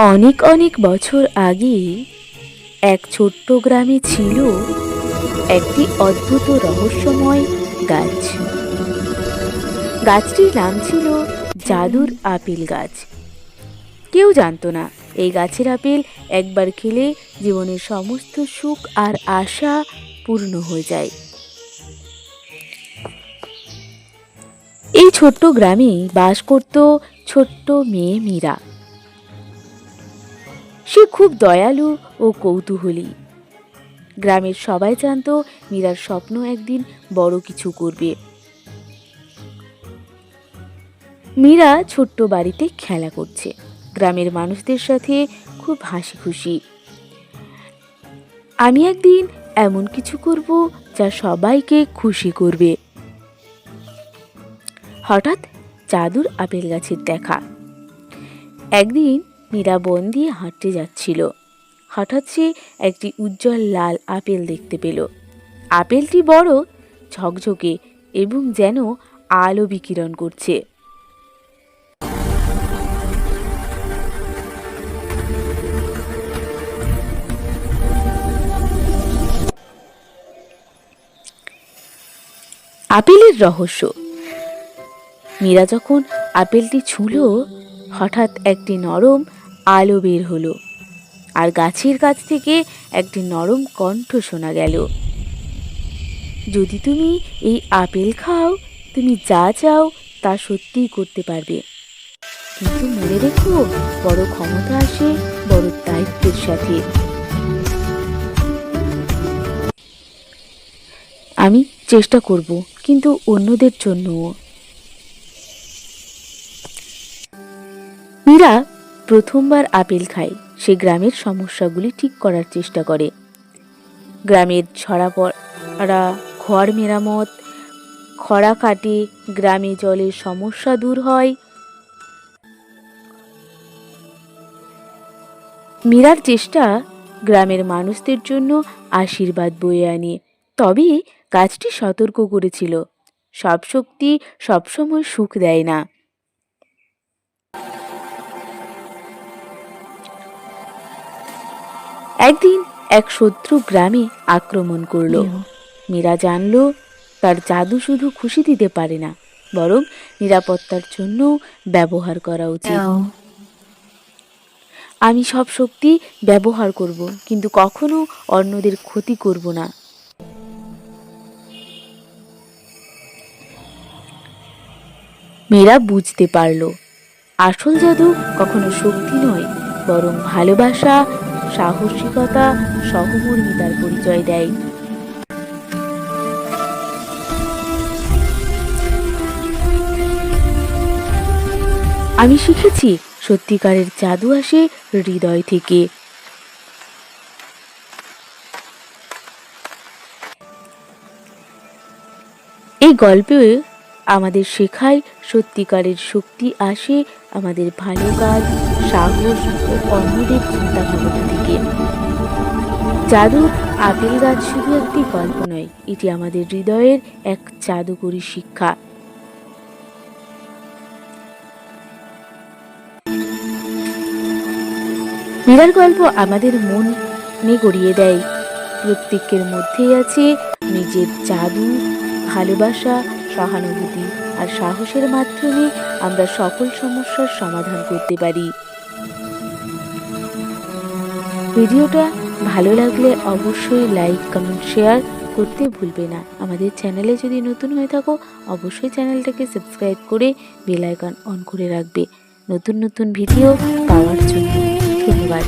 অনেক অনেক বছর আগে এক ছোট্ট গ্রামে ছিল একটি অদ্ভুত রহস্যময় গাছ। গাছটির নাম ছিল জাদুর আপেল গাছ। কেউ জানতো না, এই গাছের আপেল একবার খেলে জীবনের সমস্ত সুখ আর আশা পূর্ণ হয়ে যায়। এই ছোট্ট গ্রামে বাস করত ছোট্ট মেয়ে মীরা। সে খুব দয়ালু ও কৌতূহলী। গ্রামের সবাই জানতো মীরার স্বপ্ন একদিন বড় কিছু করবে। মীরা ছোট্ট বাড়িতে খেলা করছে। গ্রামের মানুষদের সাথে খুব হাসি খুশি। আমি একদিন এমন কিছু করব যা সবাইকে খুশি করবে। হঠাৎ চাদুর আপেল গাছের দেখা। একদিন মীরা বন দিয়ে হাঁটতে যাচ্ছিল। হঠাৎ সে একটি উজ্জ্বল লাল আপেল দেখতে পেল। আপেলটি বড়, ঝকঝকে এবং যেন আলো বিকিরণ করছে। আপেলের রহস্য। মীরা যখন আপেলটি ছুঁল, হঠাৎ একটি নরম আলো বের হলো। আর গাছের কাছ থেকে একটি নরম কণ্ঠ শোনা গেল। যদি তুমি এই আপেল খাও, তুমি যা চাও তা সত্যিই করতে পারবে। কিন্তু মনে রেখো, বড় ক্ষমতা আসে বড় দায়িত্বের সাথে। আমি চেষ্টা করব, কিন্তু অন্যদের জন্যও। মীরা প্রথমবার আপেল খায়, সে গ্রামের সমস্যাগুলি ঠিক করার চেষ্টা করে। গ্রামের ছড়া পড়া ঘর মেরামত খরা কাটে, গ্রামে জলের সমস্যা দূর হয়। মীরার চেষ্টা গ্রামের মানুষদের জন্য আশীর্বাদ বয়ে আনে, তবে গাছটি সতর্ক করেছিল। সব শক্তি সবসময় সুখ দেয় না। একদিন এক শত্রু গ্রামে আক্রমণ করল। মীরা জানলো তার জাদু শুধু খুশি দিতে পারে না বরং নিরাপত্তার জন্য ব্যবহার করা উচিত। আমি সব শক্তি ব্যবহার করব কিন্তু কখনো অন্যদের ক্ষতি করব না। মেয়েরা বুঝতে পারল আসল জাদু কখনো শক্তি নয় বরং ভালোবাসা সাহসিকতা সহমর্মিতার পরিচয় দেয়। আমি শিখেছি সত্যিকারের জাদু আসে হৃদয় থেকে। এই গল্পে আমাদের শেখায় সত্যিকারের শক্তি আসে আমাদের ভালো কাজ সাহস ও অন্যদের চিন্তা ভাবনা থেকে। জাদু আপেল গাছ শুধু একটি গল্প নয়, এটি আমাদের হৃদয়ের এক জাদুকরী শিক্ষা। মীরার গল্প আমাদের মন মনে গড়িয়ে দেয়। প্রত্যেকের মধ্যেই আছে নিজের জাদু, ভালোবাসা, সহানুভূতি আর সাহসের মাধ্যমে আমরা সকল সমস্যার সমাধান করতে পারি। ভিডিওটা ভালো লাগলে অবশ্যই লাইক, কমেন্ট, শেয়ার করতে ভুলবে না। আমাদের চ্যানেলে যদি নতুন হয়ে থাকো, অবশ্যই চ্যানেলটাকে সাবস্ক্রাইব করে বেল আইকন অন করে রাখবে। নতুন নতুন ভিডিও পাওয়ার জন্য ধন্যবাদ।